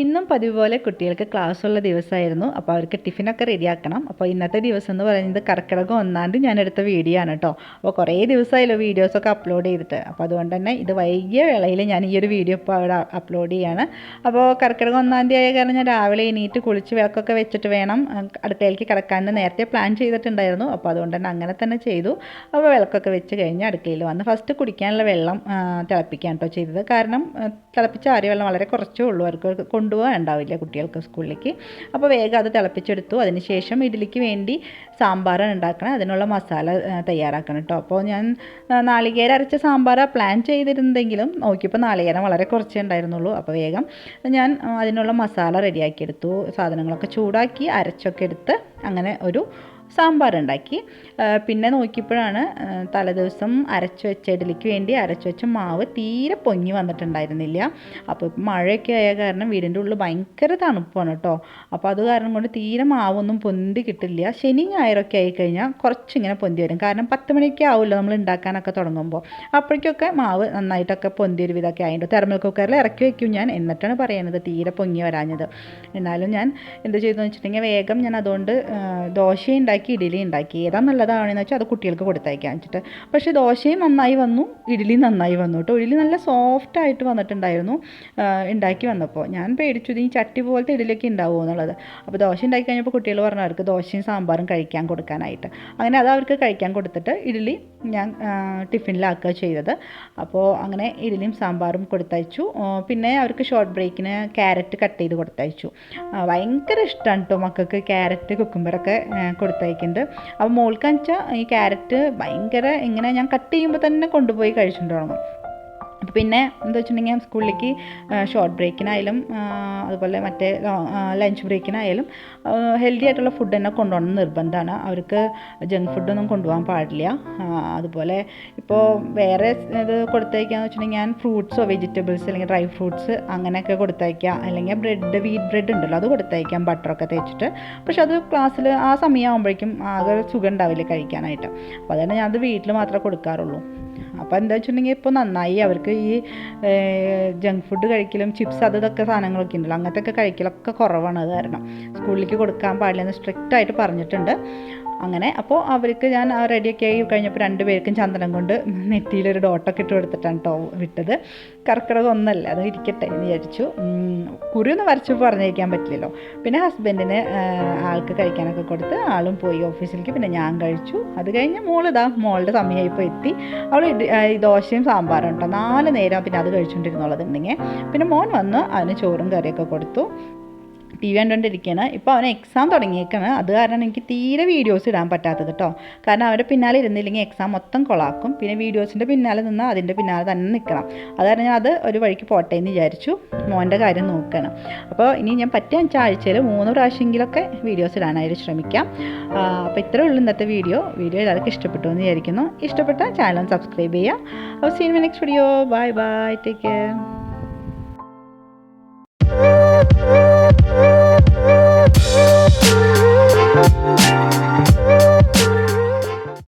ഇന്നും പതിവ് പോലെ കുട്ടികൾക്ക് ക്ലാസ് ഉള്ള ദിവസമായിരുന്നു. അപ്പോൾ അവർക്ക് ടിഫിനൊക്കെ റെഡിയാക്കണം അപ്പോൾ ഇന്നത്തെ ദിവസം എന്ന് പറയുന്നത് കർക്കിടകം ഒന്നാം തീയതി ഞാൻ എടുത്ത വീഡിയോ ആണ് കേട്ടോ അപ്പോൾ കുറേ ദിവസമായല്ലോ വീഡിയോസൊക്കെ അപ്ലോഡ് ചെയ്തിട്ട്. അപ്പോൾ അതുകൊണ്ട് തന്നെ ഇത് വൈകിയ വേളയിൽ ഞാൻ ഈ ഒരു വീഡിയോ ഇപ്പോൾ അവിടെ അപ്ലോഡ് ചെയ്യാണ്. അപ്പോൾ കർക്കിടകം ഒന്നാം തീയതി ആയ കാരണം ഞാൻ രാവിലെ എണീറ്റ് കുളിച്ച് വിളക്കൊക്കെ വെച്ചിട്ട് വേണം. അടുക്കളയിലേക്ക് കിടക്കാൻ നേരത്തെ പ്ലാൻ ചെയ്തിട്ടുണ്ടായിരുന്നു. അപ്പോൾ അതുകൊണ്ട് തന്നെ അങ്ങനെ തന്നെ ചെയ്തു. അപ്പോൾ വിളക്കൊക്കെ വെച്ച് കഴിഞ്ഞ് അടുക്കളയിൽ വന്ന് ഫസ്റ്റ് കുടിക്കാനുള്ള വെള്ളം തിളപ്പിക്കാൻ കേട്ടോ ചെയ്തത്. കാരണം തിളപ്പിച്ച ആറിയ വെള്ളം വളരെ കുറച്ചേ ഉള്ളൂ. അവർക്ക് കൊണ്ടുപോകാൻ ഉണ്ടാവില്ല കുട്ടികൾക്ക് സ്കൂളിലേക്ക്. അപ്പോൾ വേഗം അത് തിളപ്പിച്ചെടുത്തു. അതിനുശേഷം ഇഡ്ഡലിക്ക് വേണ്ടി സാമ്പാറാണ് ഉണ്ടാക്കണം. അതിനുള്ള മസാല തയ്യാറാക്കണം കേട്ടോ. അപ്പോൾ ഞാൻ നാളികേരം അരച്ച സാമ്പാറാണ് പ്ലാൻ ചെയ്തിരുന്നെങ്കിലും നോക്കിയപ്പോൾ നാളികേരം വളരെ കുറച്ചേ ഉണ്ടായിരുന്നുള്ളൂ. അപ്പോൾ വേഗം ഞാൻ അതിനുള്ള മസാല റെഡിയാക്കിയെടുത്തു. സാധനങ്ങളൊക്കെ ചൂടാക്കി അരച്ചൊക്കെ എടുത്ത് അങ്ങനെ ഒരു സാമ്പാർ ഉണ്ടാക്കി പിന്നെ നോക്കിയപ്പോഴാണ് തലേദിവസം അരച്ച് വെച്ച ഇഡലിക്ക് വേണ്ടി അരച്ച് വെച്ച മാവ് തീരെ പൊങ്ങി വന്നിട്ടുണ്ടായിരുന്നില്ല. അപ്പോൾ മഴയൊക്കെ ആയ കാരണം വീടിന്റെ ഉള്ളിൽ ഭയങ്കര തണുപ്പാണ് കേട്ടോ. അപ്പോൾ അത് കാരണം കൊണ്ട് തീരെ മാവൊന്നും പൊന്തി കിട്ടില്ല. ശനി ഞായറൊക്കെ ആയിക്കഴിഞ്ഞാൽ കുറച്ചിങ്ങനെ പൊന്തി വരും. കാരണം പത്ത് മണിയൊക്കെ ആവുമല്ലോ നമ്മൾ ഉണ്ടാക്കാനൊക്കെ തുടങ്ങുമ്പോൾ. അപ്പോഴേക്കൊക്കെ മാവ് നന്നായിട്ടൊക്കെ പൊന്തി ഒരു വിധമൊക്കെ ആയിട്ട് തെർമൽ കുക്കറിൽ ഇറക്കി വയ്ക്കും ഞാൻ. എന്നിട്ടാണ് പറയുന്നത് തീരെ പൊങ്ങി വരാഞ്ഞത്. എന്നാലും ഞാൻ എന്ത് ചെയ്തു വെച്ചിട്ടുണ്ടെങ്കിൽ വേഗം ഞാൻ അതുകൊണ്ട് ദോശ ഇഡ്ഡലി ഉണ്ടാക്കി. ഏതാ നല്ലതാണെന്ന് വെച്ചാൽ അത് കുട്ടികൾക്ക് കൊടുത്തയക്കാൻ വെച്ചിട്ട്. പക്ഷേ ദോശയും നന്നായി വന്നു ഇഡ്ഡലി നന്നായി വന്നു കേട്ടോ. ഇഡ്ഡലി നല്ല സോഫ്റ്റ് ആയിട്ട് വന്നിട്ടുണ്ടായിരുന്നു ഉണ്ടാക്കി വന്നപ്പോൾ ഞാൻ പേടിച്ചു ഈ ചട്ടി പോലത്തെ ഇഡ്ഡലിയൊക്കെ ഉണ്ടാവുമോ എന്നുള്ളത്. അപ്പോൾ ദോശ ഉണ്ടാക്കി കഴിഞ്ഞപ്പോൾ കുട്ടികൾ പറഞ്ഞു അവർക്ക് ദോശയും സാമ്പാറും കഴിക്കാൻ കൊടുക്കാനായിട്ട്. അങ്ങനെ അത് അവർക്ക് കഴിക്കാൻ കൊടുത്തിട്ട് ഇഡ്ഡലി ഞാൻ ടിഫിനിലാക്കുക ചെയ്തത്. അപ്പോൾ അങ്ങനെ ഇഡലിയും സാമ്പാറും കൊടുത്തയച്ചു. പിന്നെ അവർക്ക് ഷോർട്ട് ബ്രേക്കിന് ക്യാരറ്റ് കട്ട് ചെയ്ത് കൊടുത്തയച്ചു. ഭയങ്കര ഇഷ്ടമാണ് കേട്ടോ മക്കൾക്ക് ക്യാരറ്റ് കുക്കുമ്പറൊക്കെ കൊടുത്തയക്കുന്നത്. അപ്പോൾ മോൾക്കാന്ന് വെച്ചാൽ ഈ ക്യാരറ്റ് ഭയങ്കര ഇങ്ങനെ ഞാൻ കട്ട് ചെയ്യുമ്പോൾ തന്നെ കൊണ്ടുപോയി കഴിച്ചിട്ട് തുടങ്ങും അപ്പോൾ പിന്നെ എന്താ വെച്ചിട്ടുണ്ടെങ്കിൽ സ്കൂളിലേക്ക് ഷോർട്ട് ബ്രേക്കിനായാലും അതുപോലെ മറ്റേ ലഞ്ച് ബ്രേക്കിനായാലും ഹെൽത്തി ആയിട്ടുള്ള ഫുഡ് തന്നെ കൊണ്ടുപോകണം നിർബന്ധമാണ്. അവർക്ക് ജങ്ക് ഫുഡൊന്നും കൊണ്ടുപോകാൻ പാടില്ല. അതുപോലെ ഇപ്പോൾ വേറെ ഇത് കൊടുത്തയക്കാന്ന് വെച്ചിട്ടുണ്ടെങ്കിൽ ഞാൻ ഫ്രൂട്ട്സോ വെജിറ്റബിൾസ് അല്ലെങ്കിൽ ഡ്രൈ ഫ്രൂട്ട്സ് അങ്ങനെയൊക്കെ കൊടുത്തയക്കാം അല്ലെങ്കിൽ ബ്രെഡ് വീറ്റ് ബ്രെഡ് ഉണ്ടല്ലോ അത് കൊടുത്തയക്കാം ബട്ടറൊക്കെ തേച്ചിട്ട്. പക്ഷെ അത് ക്ലാസ്സിൽ ആ സമയമാകുമ്പോഴേക്കും ആകെ സുഖം ഉണ്ടാവില്ല കഴിക്കാനായിട്ട്. അപ്പോൾ അതുകൊണ്ട് ഞാനത് വീട്ടിൽ മാത്രമേ കൊടുക്കാറുള്ളൂ. അപ്പോൾ എന്താ വെച്ചിട്ടുണ്ടെങ്കിൽ ഇപ്പോൾ നന്നായി. അവർക്ക് ഈ ജങ്ക് ഫുഡ് കഴിക്കലും ചിപ്സ് അത് ഇതൊക്കെ സാധനങ്ങളൊക്കെ ഉണ്ടല്ലോ. അങ്ങനത്തെ ഒക്കെ കഴിക്കലൊക്കെ കുറവാണ് അത് കാരണം. സ്കൂളിലേക്ക് കൊടുക്കാൻ പാടില്ലെന്ന് സ്ട്രിക്റ്റ് ആയിട്ട് പറഞ്ഞിട്ടുണ്ട്. അങ്ങനെ അപ്പോൾ അവർക്ക് ഞാൻ റെഡിയൊക്കെ ആയി കഴിഞ്ഞപ്പോൾ രണ്ടുപേർക്കും ചന്ദനം കൊണ്ട് നെറ്റിയിലൊരു ഡോട്ടൊക്കെ ഇട്ട് കൊടുത്തിട്ടാണ് കേട്ടോ വിട്ടത്. കർക്കിടകം ഒന്നല്ല അത് ഇരിക്കട്ടെ എന്ന് വിചാരിച്ചു. ഉം, ഒന്ന് വരച്ച് പറഞ്ഞേക്കാൻ പറ്റില്ലല്ലോ. പിന്നെ ഹസ്ബൻഡിന് ആൾക്ക് കഴിക്കാനൊക്കെ കൊടുത്ത് ആളും പോയി ഓഫീസിലേക്ക്. പിന്നെ ഞാൻ കഴിച്ചു. അത് കഴിഞ്ഞ് മോളിതാ മോളുടെ സമയമായിപ്പോൾ എത്തി. അവൾ ഈ ദോശയും സാമ്പാറും കേട്ടോ നാല് നേരം പിന്നെ അത് കഴിച്ചുകൊണ്ടിരുന്നുള്ളതുണ്ടെങ്കിൽ പിന്നെ മോൻ വന്ന് അതിന് ചോറും കറിയൊക്കെ കൊടുത്തു. ടി വി കണ്ടുകൊണ്ടിരിക്കുകയാണ് ഇപ്പോൾ അവൻ എക്സാം തുടങ്ങിയേക്കാണ്. അത് കാരണം എനിക്ക് തീരെ വീഡിയോസ് ഇടാൻ പറ്റാത്തത് കേട്ടോ കാരണം അവരുടെ പിന്നാലെ ഇരുന്നില്ലെങ്കിൽ എക്സാം മൊത്തം കൊളാക്കും. പിന്നെ വീഡിയോസിന്റെ പിന്നാലെ നിന്ന് അതിന്റെ പിന്നാലെ തന്നെ നിൽക്കണം അത് കാരണം അത് ഒരു വഴിക്ക് പോട്ടെ എന്ന് വിചാരിച്ചു മോന്റെ കാര്യം നോക്കണം. അപ്പോൾ ഇനി ഞാൻ പറ്റിയ അഞ്ച് ആഴ്ചയിൽ മൂന്ന് പ്രാവശ്യമെങ്കിലൊക്കെ വീഡിയോസ് ഇടാനായിട്ട് ശ്രമിക്കാം. അപ്പോൾ ഇത്രയേ ഉള്ളൂ ഇന്നത്തെ വീഡിയോ വീഡിയോ എല്ലാവർക്കും ഇഷ്ടപ്പെട്ടു എന്ന് വിചാരിക്കുന്നു. ഇഷ്ടപ്പെട്ട ചാനൽ സബ്സ്ക്രൈബ് ചെയ്യുക. അപ്പോൾ see in next video bye bye take care